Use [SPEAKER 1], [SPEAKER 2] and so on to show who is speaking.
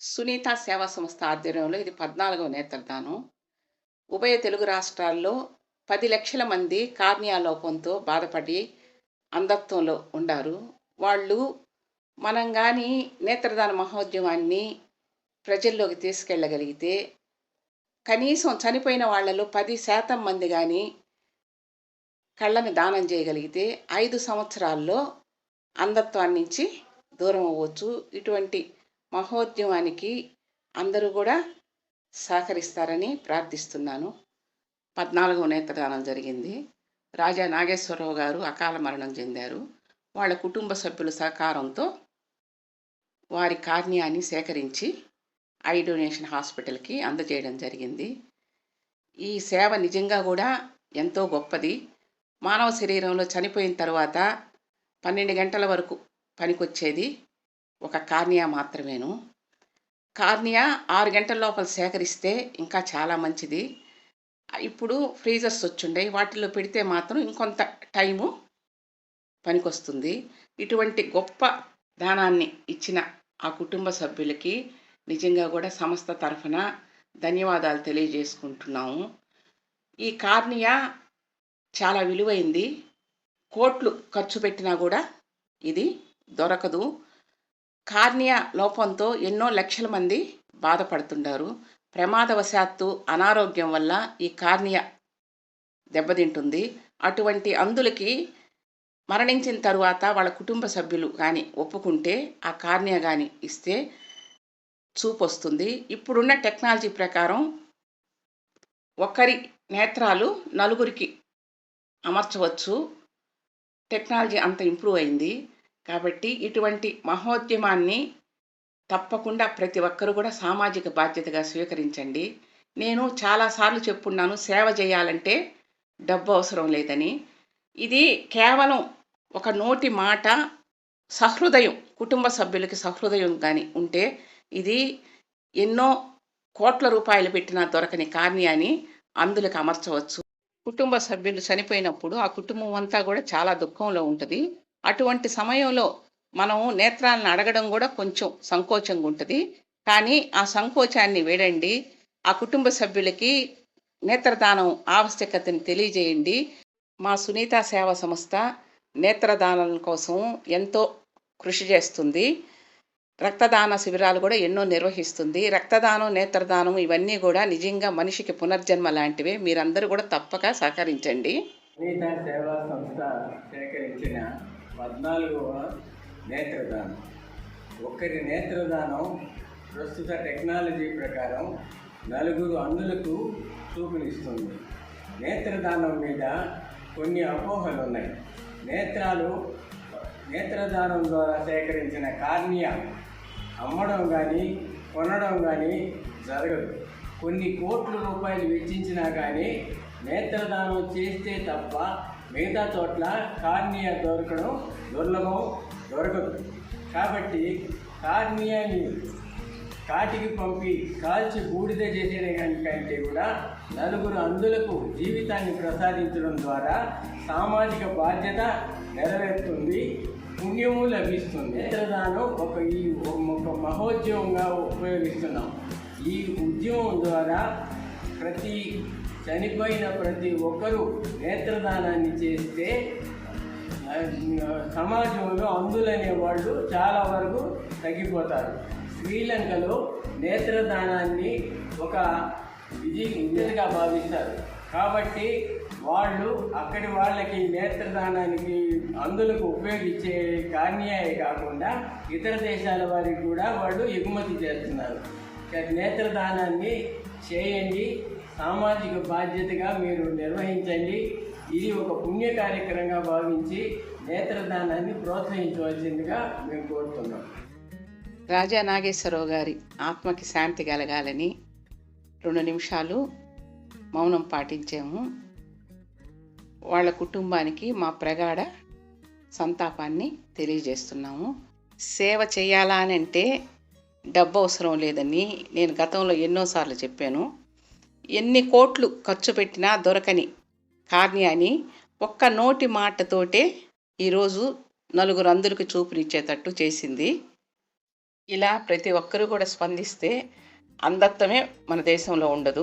[SPEAKER 1] సునీత సేవా సంస్థ ఆధ్వర్యంలో ఇది పద్నాలుగవ నేత్రదానం. ఉభయ తెలుగు రాష్ట్రాల్లో పది లక్షల మంది కార్నియాలోపంతో బాధపడి అంధత్వంలో ఉండారు. వాళ్ళు మనం కానీ నేత్రదాన మహోద్యమాన్ని ప్రజల్లోకి తీసుకెళ్ళగలిగితే కనీసం చనిపోయిన వాళ్ళలో పది శాతం మంది కానీ కళ్ళని దానం చేయగలిగితే ఐదు సంవత్సరాల్లో అంధత్వాన్నించి దూరం అవ్వచ్చు ఇటువంటి మహోద్యమానికి అందరూ కూడా సహకరిస్తారని ప్రార్థిస్తున్నాను. పద్నాలుగవ నేత్రదానం జరిగింది. రాజా నాగేశ్వరరావు గారు అకాల మరణం చెందారు. వాళ్ళ కుటుంబ సభ్యుల సహకారంతో వారి కార్నియాన్ని సేకరించి ఐ డొనేషన్ హాస్పిటల్కి అందజేయడం జరిగింది. ఈ సేవ నిజంగా కూడా ఎంతో గొప్పది. మానవ శరీరంలో చనిపోయిన తర్వాత పన్నెండు గంటల వరకు పనికొచ్చేది. ఒక కార్నియా మాత్రమేను. కార్నియా ఆరు గంటల లోపల సేకరిస్తే ఇంకా చాలా మంచిది. ఇప్పుడు ఫ్రీజర్స్ వచ్చుండే వాటిలో పెడితే మాత్రం ఇంకొంత టైము పనికొస్తుంది. ఇటువంటి గొప్ప దానాన్ని ఇచ్చిన ఆ కుటుంబ సభ్యులకి నిజంగా కూడా సంస్థ తరఫున ధన్యవాదాలు తెలియజేసుకుంటున్నాము. ఈ కార్నియా చాలా విలువైంది. కోట్లు ఖర్చు పెట్టినా కూడా ఇది దొరకదు. కార్నియా లోపంతో ఎన్నో లక్షల మంది బాధపడుతుంటారు. ప్రమాదవశాత్తు అనారోగ్యం వల్ల ఈ కార్నియా దెబ్బతింటుంది. అటువంటి అందులకి మరణించిన తరువాత వాళ్ళ కుటుంబ సభ్యులు కానీ ఒప్పుకుంటే ఆ కార్నియా కానీ ఇస్తే చూపు వస్తుంది ఇప్పుడున్న టెక్నాలజీ ప్రకారం ఒకరి నేత్రాలు నలుగురికి అమర్చవచ్చు. టెక్నాలజీ అంత ఇంప్రూవ్ అయింది. కాబట్టి ఇటువంటి మహోద్యమాన్ని తప్పకుండా ప్రతి ఒక్కరు కూడా సామాజిక బాధ్యతగా స్వీకరించండి. నేను చాలాసార్లు చెప్పున్నాను సేవ చేయాలంటే డబ్బు అవసరం లేదని. ఇది కేవలం ఒక నోటి మాట సహృదయం కుటుంబ సభ్యులకి సహృదయం కానీ ఉంటే ఇది ఎన్నో కోట్ల రూపాయలు పెట్టినా దొరకని కార్యాన్ని అందులోకి అమర్చవచ్చు. కుటుంబ సభ్యులు చనిపోయినప్పుడు ఆ కుటుంబం అంతా కూడా చాలా దుఃఖంలో ఉంటుంది. అటువంటి సమయంలో మనం నేత్రాలను అడగడం కూడా కొంచెం సంకోచంగా ఉంటుంది. కానీ ఆ సంకోచాన్ని వేడండి. ఆ కుటుంబ సభ్యులకి నేత్రదానం ఆవశ్యకతని తెలియజేయండి. మా సునీత సేవ సంస్థ నేత్రదానం కోసం ఎంతో కృషి చేస్తుంది. రక్తదాన శిబిరాలు కూడా ఎన్నో నిర్వహిస్తుంది. రక్తదానం నేత్రదానం ఇవన్నీ కూడా నిజంగా మనిషికి పునర్జన్మ లాంటివే. మీరందరూ కూడా తప్పక సహకరించండి.
[SPEAKER 2] సునీత సేవా సంస్థ సేకరించిన పద్నాలుగవ నేత్రదానం. ఒకరి నేత్రదానం ప్రస్తుత టెక్నాలజీ ప్రకారం నలుగురు అందులకు చూపునిస్తుంది. నేత్రదానం మీద కొన్ని అపోహలు ఉన్నాయి. నేత్రాలు నేత్రదానం ద్వారా సేకరించిన కార్నియా అమ్మడం కానీ కొనడం కానీ జరగదు. కొన్ని కోట్ల రూపాయలు వెచ్చించినా కానీ నేత్రదానం చేస్తే తప్ప మిగతా చోట్ల కార్నియా దొరకడం దుర్లభం దొరకదు. కాబట్టి కార్నియాని కాటికి పంపి కాల్చి బూడిద చేసేదానికంటే కూడా నలుగురు అందులకు జీవితాన్ని ప్రసాదించడం ద్వారా సామాజిక బాధ్యత నెరవేరుతుంది పుణ్యము లభిస్తుంది. నేత్రదానం ఒక ఈ ఒక మహోద్యమంగా ఉపయోగిస్తున్నాం. ఈ ఉద్యమం ద్వారా ప్రతి చనిపోయిన ప్రతి ఒక్కరూ నేత్రదానాన్ని చేస్తే సమాజంలో అందులనే వాళ్ళు చాలా వరకు తగ్గిపోతారు. శ్రీలంకలో నేత్రదానాన్ని ఒక విధి విధిగా భావిస్తారు. కాబట్టి వాళ్ళు అక్కడి వాళ్ళకి నేత్రదానానికి అందులకు ఉపయోగించే కాన్యాయే కాకుండా ఇతర దేశాల వారికి కూడా వాళ్ళు ఎగుమతి చేస్తున్నారు. నేత్రదానాన్ని చేయండి. సామాజిక బాధ్యతగా మీరు నిర్వహించండి. ఇది ఒక పుణ్య కార్యక్రమంగా భావించి నేత్రదానాన్ని ప్రోత్సహించవలసిందిగా మేము కోరుతున్నాం.
[SPEAKER 1] రాజా నాగేశ్వరరావు గారి ఆత్మకి శాంతి కలగాలని రెండు నిమిషాలు మౌనం పాటించాము. వాళ్ళ కుటుంబానికి మా ప్రగాఢ సంతాపాన్ని తెలియజేస్తున్నాము. సేవ చేయాలా అని అంటే డబ్బు అవసరం లేదని నేను గతంలో ఎన్నోసార్లు చెప్పాను. ఎన్ని కోట్లు ఖర్చు పెట్టినా దొరకని కార్యాన్ని ఒక్క నోటి మాటతోటే ఈరోజు నలుగురు అందరికి చూపునిచ్చేటట్టు చేసింది. ఇలా ప్రతి ఒక్కరూ కూడా స్పందిస్తే అంధత్వమే మన దేశంలో ఉండదు.